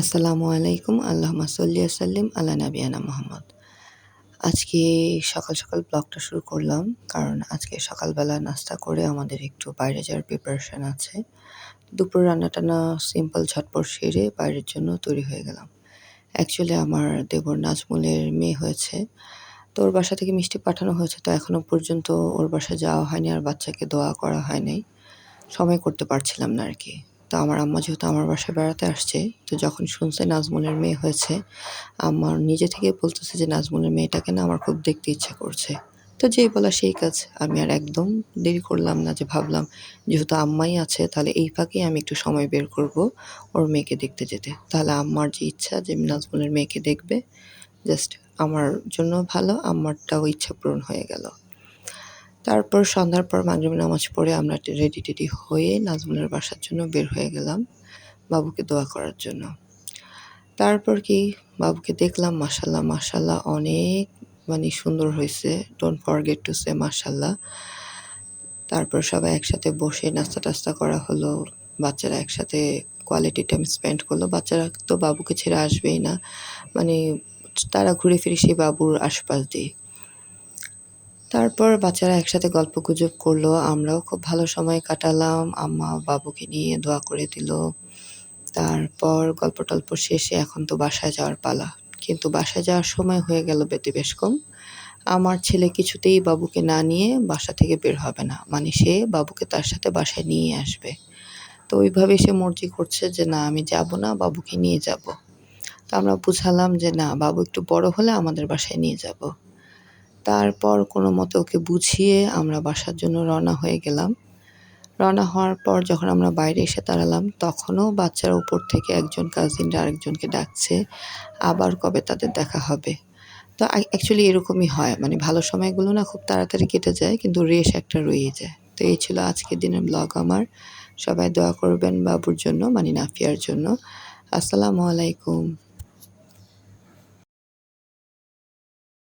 আসসালামু আলাইকুম, আল্লাহুম্মা সাল্লি সাল্লিম আলা নাবিয়ানা মোহাম্মদ। আজকে সকাল সকাল ব্লগটা শুরু করলাম, কারণ আজকে সকালবেলা নাস্তা করে আমাদের একটু বাইরে যাওয়ার প্রিপারেশন আছে। দুপুর রান্নাটা না সিম্পল ঝটপট সেরে বাইরের জন্য তৈরি হয়ে গেলাম। অ্যাকচুয়ালি আমার দেবর নাজমুলের মেয়ে হয়েছে, তো ওর বাসা থেকে মিষ্টি পাঠানো হয়েছে, তো এখনও পর্যন্ত ওর বাসা যাওয়া হয়নি আর বাচ্চাকে দোয়া করা হয় নাই সময় করতে পারছিলাম না আর কি। তো আমার আম্মা যেহেতু আমার বাসায় বেড়াতে আসছে, তো যখন শুনছে নাজমুলের মেয়ে হয়েছে, আমার নিজে থেকে বলতেছে যে নাজমুলের মেয়েটাকে না আমার খুব দেখতে ইচ্ছা করছে। তো যেই বলা সেই কাজ, আমি আর একদম দেরি করলাম না যে ভাবলাম যেহেতু আম্মাই আছে, তাহলে এই ফাঁকেই আমি একটু সময় বের করব ওর মেয়েকে দেখতে যেতে। তাহলে আম্মার যে ইচ্ছা যে নাজমুলের মেয়েকে দেখবে জাস্ট আমার জন্য ভালো আম্মারটাও ইচ্ছা পূরণ হয়ে গেল। তারপর সন্ধ্যার পর মাগরিব নামাজ পড়ে আমরা রেডি টেডি হয়ে নাজমুলের বাসার জন্য বের হয়ে গেলাম বাবুকে দোয়া করার জন্য। তারপর কি বাবুকে দেখলাম মাসাল্লাহ মাসাল্লাহ অনেক মানে সুন্দর হয়েছে। ডোন্ট ফরগেট টু সে মাসাল্লাহ তারপর সবাই একসাথে বসে নাস্তা টাস্তা করা হলো। বাচ্চারা একসাথে কোয়ালিটি টাইম স্পেন্ড করল। বাচ্চারা তো বাবুকে ছেড়ে আসবেই না। মানে তারা ঘুরে ফিরে সেই বাবুর আশপাশ দিয়ে। তারপর বাচ্চারা একসাথে গল্প গুজব করল, আমরাও খুব ভালো সময় কাটালাম, আম্মা বাবুকে নিয়ে দোয়া করে দিল। তারপর গল্প টল্প শেষে এখন তো বাসায় যাওয়ার পালা। কিন্তু বাসায় যাওয়ার সময় হয়ে গেল বেতে বেশ কম। আমার ছেলে কিছুতেই বাবুকে না নিয়ে বাসা থেকে বের হবে না। মানে সে বাবুকে তার সাথে বাসায় নিয়ে আসবে। তো ওইভাবে সে মর্জি করছে যে, না, আমি যাব না, বাবুকে নিয়ে যাব। তো আমরা বুঝালাম যে, না, বাবু একটু বড় হলে আমাদের বাসায় নিয়ে যাব। তারপর কোনো মতে ওকে বুঝিয়ে আমরা বাসার জন্য রওনা হয়ে গেলাম। রওনা হওয়ার পর যখন আমরা বাইরে এসে দাঁড়ালাম, তখনও বাচ্চারা উপর থেকে একজন কাজিনরা আরেকজনকে ডাকছে, আবার কবে তাদের দেখা হবে। তো অ্যাকচুয়ালি এরকমই হয়। মানে ভালো সময়গুলো না খুব তাড়াতাড়ি কেটে যায়, কিন্তু রেশ একটা রয়ে যায়। তো এই ছিল আজকের দিনের ব্লগ আমার। সবাই দোয়া করবেন বাবুর জন্য মানে নাফিয়ার জন্য। আসসালামু আলাইকুম।